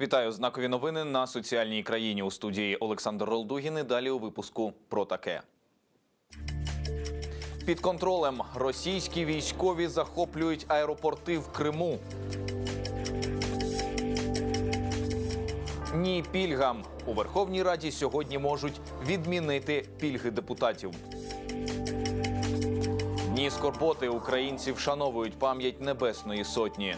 Вітаю знакові новини на соціальній країні у студії Олександр Ролдугін. І Далі у випуску про таке. Під контролем російські військові захоплюють аеропорти в Криму. Ні пільгам у Верховній Раді сьогодні можуть відмінити пільги депутатів. Дні скорботи українці вшановують пам'ять Небесної Сотні.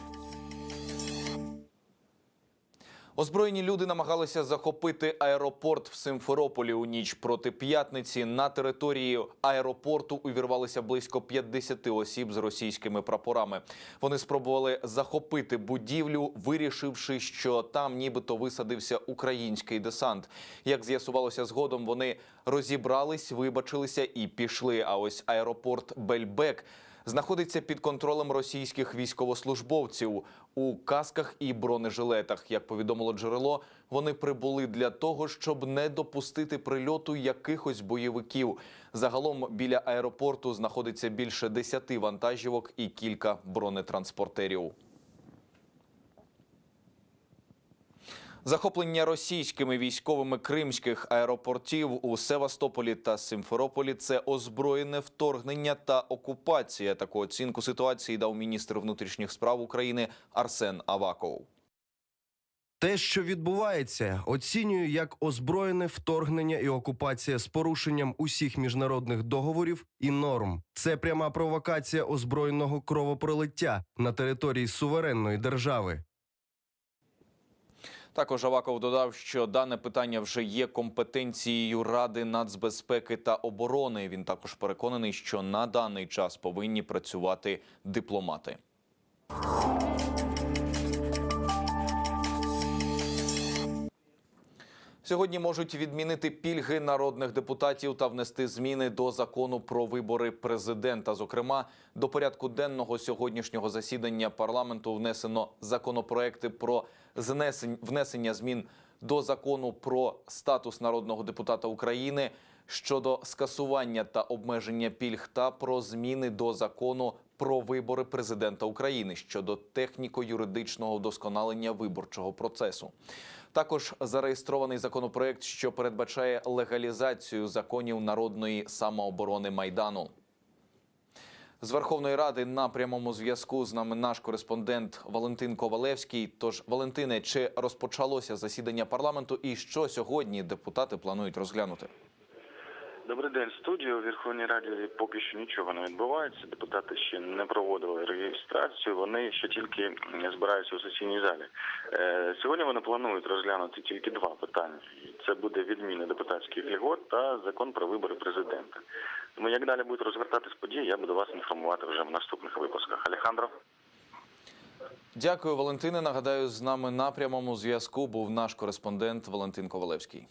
Озброєні люди намагалися захопити аеропорт в Симферополі у ніч проти п'ятниці. На території аеропорту увірвалися близько 50 осіб з російськими прапорами. Вони спробували захопити будівлю, вирішивши, що там нібито висадився український десант. Як з'ясувалося згодом, вони розібрались, вибачилися і пішли. А ось аеропорт Бельбек знаходиться під контролем російських військовослужбовців у касках і бронежилетах. Як повідомило джерело, вони прибули для того, щоб не допустити прильоту якихось бойовиків. Загалом біля аеропорту знаходиться більше десяти вантажівок і кілька бронетранспортерів. Захоплення російськими військовими кримських аеропортів у Севастополі та Симферополі це озброєне вторгнення та окупація. Таку оцінку ситуації дав міністр внутрішніх справ України Арсен Аваков. Те, що відбувається, оцінюю як озброєне вторгнення і окупація з порушенням усіх міжнародних договорів і норм. Це пряма провокація озброєного кровопролиття на території суверенної держави. Також Аваков додав, що дане питання вже є компетенцією Ради нацбезпеки та оборони. Він також переконаний, що на даний час повинні працювати дипломати. Сьогодні можуть відмінити пільги народних депутатів та внести зміни до закону про вибори президента. Зокрема, до порядку денного сьогоднішнього засідання парламенту внесено законопроекти про знесень- внесення змін до закону про статус народного депутата України щодо скасування та обмеження пільг та про зміни до закону про вибори президента України щодо техніко-юридичного вдосконалення виборчого процесу. Також зареєстрований законопроект, що передбачає легалізацію законів народної самооборони майдану. З Верховної Ради на прямому зв'язку з нами наш кореспондент Валентин Ковалевський. Тож, Валентине, чи розпочалося засідання парламенту, і що сьогодні депутати планують розглянути? Добрий день, студію. У Верховній Раді поки що нічого не відбувається. Депутати ще не проводили реєстрацію. Вони ще тільки збираються у сесійній залі. Е, Сьогодні вони планують розглянути тільки два питання. Це буде відміна депутатських льгот та закон про вибори президента. Тому як далі будуть розгортатись події, я буду вас інформувати вже в наступних випусках. Алехандро. Дякую, Валентине. Нагадаю, з нами на прямому зв'язку був наш кореспондент Валентин Ковалевський.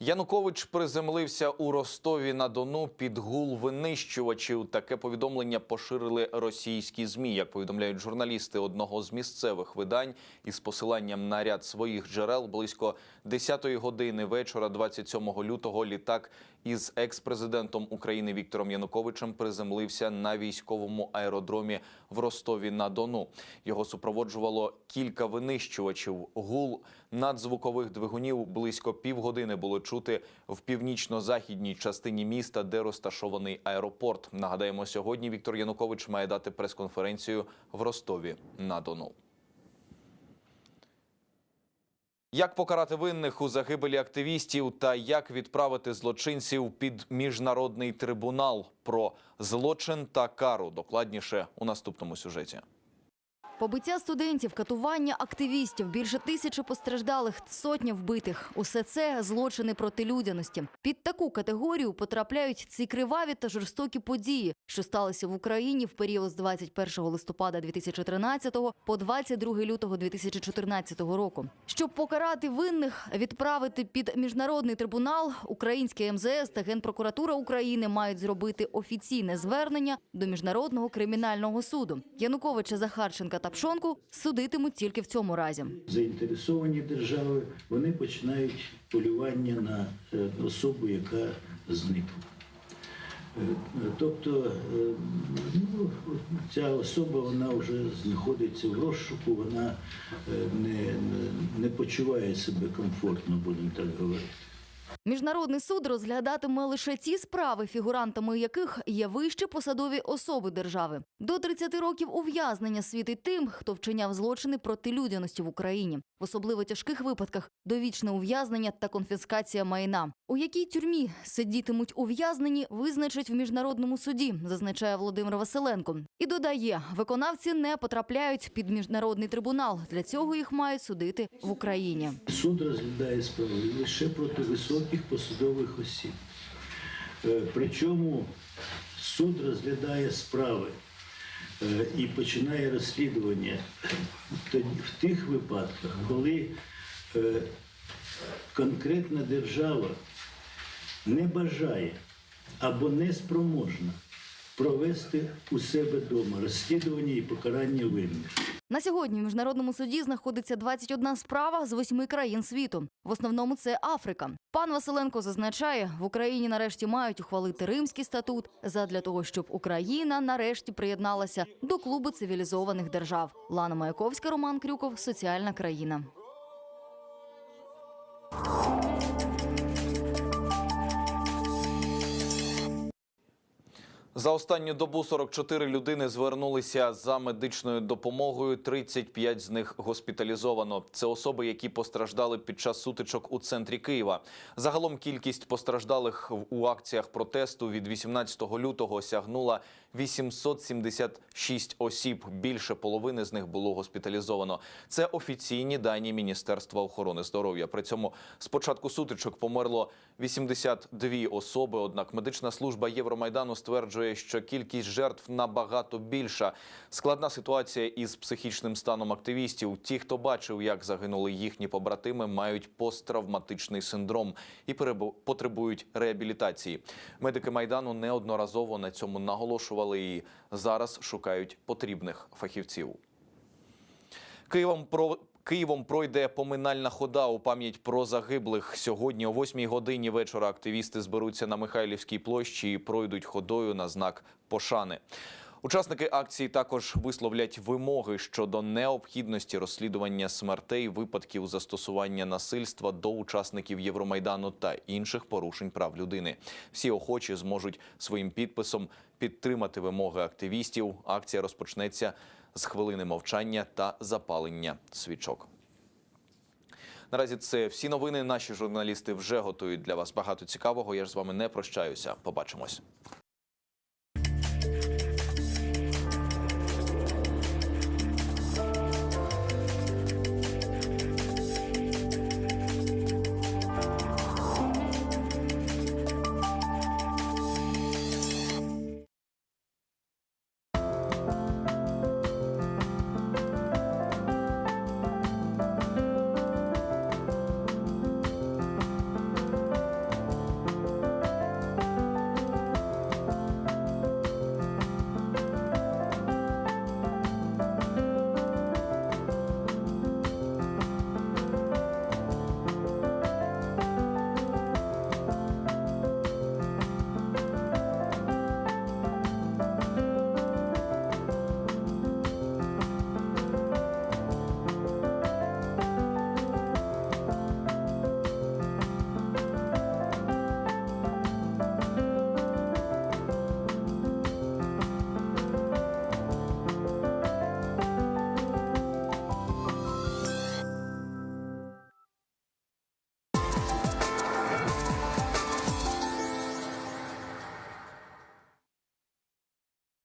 Янукович приземлився у Ростові на Дону під гул винищувачів. Таке повідомлення поширили російські змі. Як повідомляють журналісти одного з місцевих видань із посиланням на ряд своїх джерел, близько 10-ї години вечора, 27 лютого, літак із екс-президентом України Віктором Януковичем приземлився на військовому аеродромі в Ростові на Дону. Його супроводжувало кілька винищувачів. Гул надзвукових двигунів близько півгодини було чути в північно-західній частині міста, де розташований аеропорт. Нагадаємо, сьогодні Віктор Янукович має дати прес-конференцію в Ростові на Дону. Як покарати винних у загибелі активістів та як відправити злочинців під міжнародний трибунал про злочин та кару докладніше у наступному сюжеті. Побиття студентів, катування активістів, більше тисячі постраждалих, сотня вбитих. Усе це злочини проти людяності. Під таку категорію потрапляють ці криваві та жорстокі події, що сталися в Україні в період з 21 листопада 2013 по 22 лютого 2014 року. Щоб покарати винних, відправити під міжнародний трибунал, українське МЗС та Генпрокуратура України мають зробити офіційне звернення до міжнародного кримінального суду. Януковича Захарченка та Пшонку судитимуть тільки в цьому разі. заінтересовані держави, вони починають полювання на е, особу, яка зникла. Е, Тобто е, ну, ця особа вона вже знаходиться в розшуку, вона не, не почуває себе комфортно, будемо так говорити. Міжнародний суд розглядатиме лише ті справи, фігурантами яких є вищі посадові особи держави. До 30 років ув'язнення світить тим, хто вчиняв злочини проти людяності в Україні. В особливо тяжких випадках довічне ув'язнення та конфіскація майна. У якій тюрмі сидітимуть ув'язнені, визначать в міжнародному суді, зазначає Володимир Василенко. І додає, виконавці не потрапляють під міжнародний трибунал. Для цього їх мають судити в Україні. Суд розглядає справи лише проти високих посадових осіб. Е, Причому суд розглядає справи е, і починає розслідування в тих випадках, коли е, конкретна держава не бажає або не спроможна провести у себе вдома розслідування і покарання винних. На сьогодні в міжнародному суді знаходиться 21 справа з восьми країн світу. В основному це Африка. Пан Василенко зазначає, в Україні нарешті мають ухвалити Римський статут задля того, щоб Україна нарешті приєдналася до клубу цивілізованих держав. Лана Маяковська, Роман Крюков, соціальна країна. За останню добу 44 людини звернулися за медичною допомогою. 35 з них госпіталізовано. Це особи, які постраждали під час сутичок у центрі Києва. Загалом кількість постраждалих у акціях протесту від 18 лютого сягнула 876 осіб. Більше половини з них було госпіталізовано. Це офіційні дані Міністерства охорони здоров'я. При цьому з початку сутичок померло 82 особи. Однак медична служба Євромайдану стверджує, що кількість жертв набагато більша. Складна ситуація із психічним станом активістів. Ті, хто бачив, як загинули їхні побратими, мають посттравматичний синдром і потребують реабілітації. Медики майдану неодноразово на цьому наголошували і зараз шукають потрібних фахівців. Києвом про Києвом пройде поминальна хода у пам'ять про загиблих. Сьогодні о 8 годині вечора активісти зберуться на Михайлівській площі і пройдуть ходою на знак пошани. Учасники акції також висловлять вимоги щодо необхідності розслідування смертей, випадків застосування насильства до учасників Євромайдану та інших порушень прав людини. Всі охочі зможуть своїм підписом підтримати вимоги активістів. Акція розпочнеться з хвилини мовчання та запалення свічок. Наразі це всі новини. Наші журналісти вже готують для вас багато цікавого. Я ж з вами не прощаюся. Побачимось.